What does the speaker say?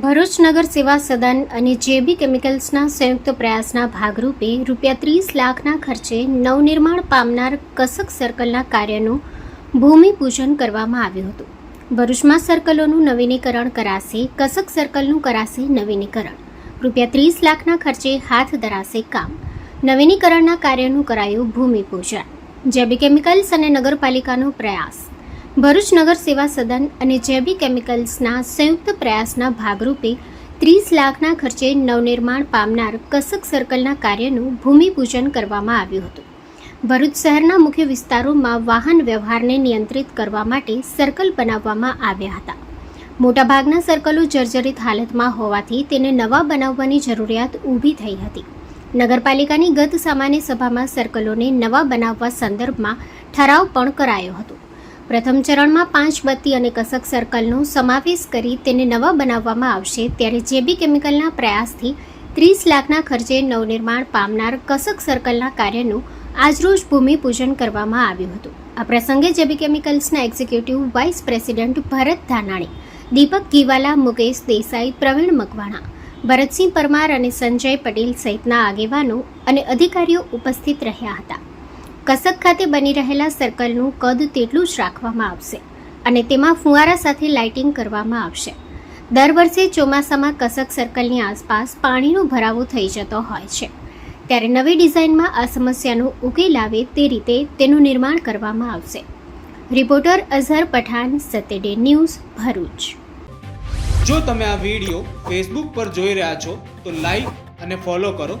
ભરૂચ નગર સેવા સદન અને જેબી કેમિકલ્સના સંયુક્ત પ્રયાસના ભાગરૂપે રૂપિયા ત્રીસ લાખના ખર્ચે નવનિર્માણ પામનાર કસક સર્કલના કાર્યનું ભૂમિપૂજન કરવામાં આવ્યું હતું. ભરૂચમાં સર્કલોનું નવીનીકરણ કરાશે, કસક સર્કલનું કરાશે નવીનીકરણ. રૂપિયા ત્રીસ લાખના ખર્ચે હાથ ધરાશે કામ. નવીનીકરણના કાર્યનું કરાયું ભૂમિપૂજન. જેબી કેમિકલ્સ અને નગરપાલિકાનો પ્રયાસ. ભરૂચ નગર સેવા સદન અને જેબી કેમિકલ્સના સંયુક્ત પ્રયાસના ભાગરૂપે ત્રીસ લાખના ખર્ચે નવનિર્માણ પામનાર કસક સર્કલના કાર્યનું ભૂમિપૂજન કરવામાં આવ્યું હતું. ભરૂચ શહેરના મુખ્ય વિસ્તારોમાં વાહન વ્યવહારને નિયંત્રિત કરવા માટે સર્કલ બનાવવામાં આવ્યા હતા. મોટાભાગના સર્કલો જર્જરિત હાલતમાં હોવાથી તેને નવા બનાવવાની જરૂરિયાત ઊભી થઈ હતી. નગરપાલિકાની ગત સામાન્ય સભામાં સર્કલોને નવા બનાવવા સંદર્ભમાં ઠરાવ પણ કરાયો હતો. પ્રથમ ચરણમાં પાંચ બત્તી અને કસક સર્કલનો સમાવેશ કરી તેને નવા બનાવવામાં આવશે. ત્યારે જેબી કેમિકલના પ્રયાસથી ત્રીસ લાખના ખર્ચે નવનિર્માણ પામનાર કસક સર્કલના કાર્યનું આજરોજ ભૂમિપૂજન કરવામાં આવ્યું હતું. આ પ્રસંગે JB કેમિકલ્સના executive vice president Bharat Dhanani, Deepak Giwala Mukesh Desai, Pravin Makwana, Bharatsinh Parmar અને સંજય પટેલ સહિતના આગેવાનો અને અધિકારીઓ ઉપસ્થિત રહ્યા હતા. કસક ખાતે બની રહેલા સર્કલનું કદ તેટલું જ રાખવામાં આવશે અને તેમાં ફુવારા સાથે લાઇટિંગ કરવામાં આવશે. દર વર્ષે ચોમાસામાં કસક સર્કલની આસપાસ પાણીનો ભરાવો થઈ જતો હોય છે. ત્યારે નવી ડિઝાઇનમાં આ સમસ્યાનો ઉકેલ આવે તે રીતે તેનું નિર્માણ કરવામાં આવશે. રિપોર્ટર અઝહર પઠાણ સતેડે ન્યૂઝ, ભરૂચ. જો તમે આ વીડિયો ફેસબુક પર જોઈ રહ્યા છો, તો લાઈક અને ફોલો કરો.